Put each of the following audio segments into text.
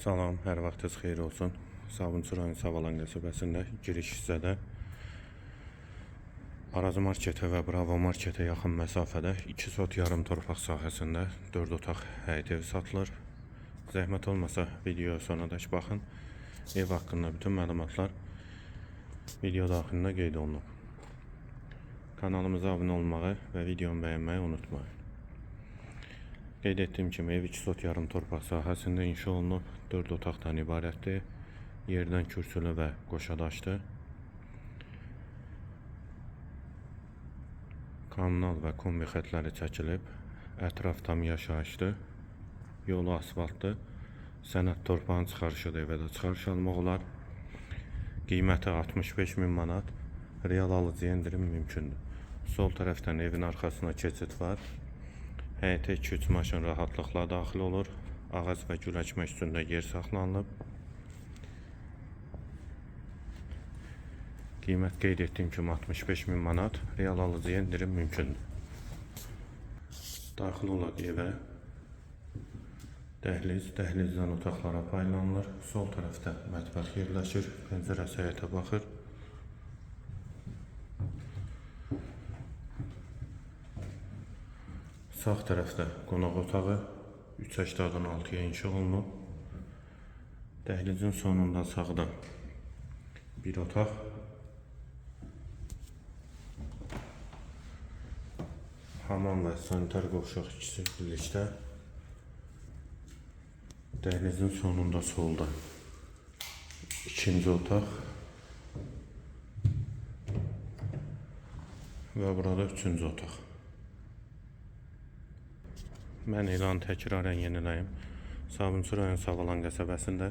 Salam, hər vaxtınız xeyir olsun. Sabunçu rayon Savalan qəsəbəsində giriş hissədə Araz marketə və Bravo marketə yaxın məsafədə 2 sot yarım torpaq sahəsində 4 otaq həyət evi satılır. Zəhmət olmasa videoya sonadək baxın. Ev haqqında bütün məlumatlar video daxilində qeyd olunub. Kanalımıza abunə olmağı və videomu bəyənməyi unutmayın. Qeyd etdiyim kimi ev 2 sot yarım torpaq sahəsində inşa olunub, 4 otaqdan ibarətdir. Yerdən kürsülü və qoşadaşdır. Kommunal və kombi xətləri çəkilib. Ətraf tam yaşayışdır. Yolu asfaltdır. Sənəd torpağın çıxarışıdır və də çıxarış almaq olar. Qiyməti 65 min manat. Real alıcıya endirim mümkündür. Sol tərəfdən evin arxasına keçid var. Həyətə 2-3 maşın rahatlıqla daxil olur. Ağac və gül əkmək üstündə yer saxlanılıb. Qiymət qeyd etdiyim kimi 65 min manat. Real alıcıya endirim mümkündür. Daxil olaq evə. Dəhliz, dəhlizdən otaqlara paylanılır. Sol tərəfdə mətbəx yerləşir. Pəncərəsi həyətə baxır. Sağ tərəfdə qonaq otağı 380-dan 6-ya inşa olunub. Dəhlizin sonunda sağda bir otaq. Hamam və sanitar qovşaq ikisi birlikdə. Dəhlizin sonunda solda ikinci otaq. Və burada üçüncü otaq. Mən elanı təkrarən yeniləyim. Sabunçu rayon Savalan qəsəbəsində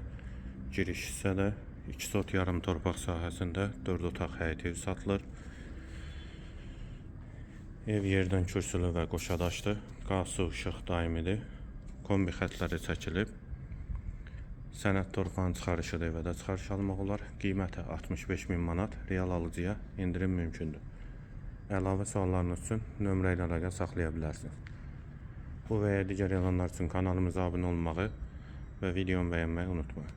giriş hissədə 2 sot yarım torpaq sahəsində 4 otaq həyət ev satılır. Ev yerdən kürsülü və qoşadaşdır. Qaz, su, işıq daimidir. Kombi xətləri çəkilib. Sənəd torpağın çıxarışıdır və də çıxarış almaq olar. Qiyməti 65 min manat. Real alıcıya endirim mümkündür. Əlavə suallarınız üçün nömrə ilə əlaqə saxlaya bilərsiniz. Bu və ya digər elanlar üçün kanalımıza abunə olmağı və videomu bəyənməyi unutmayın.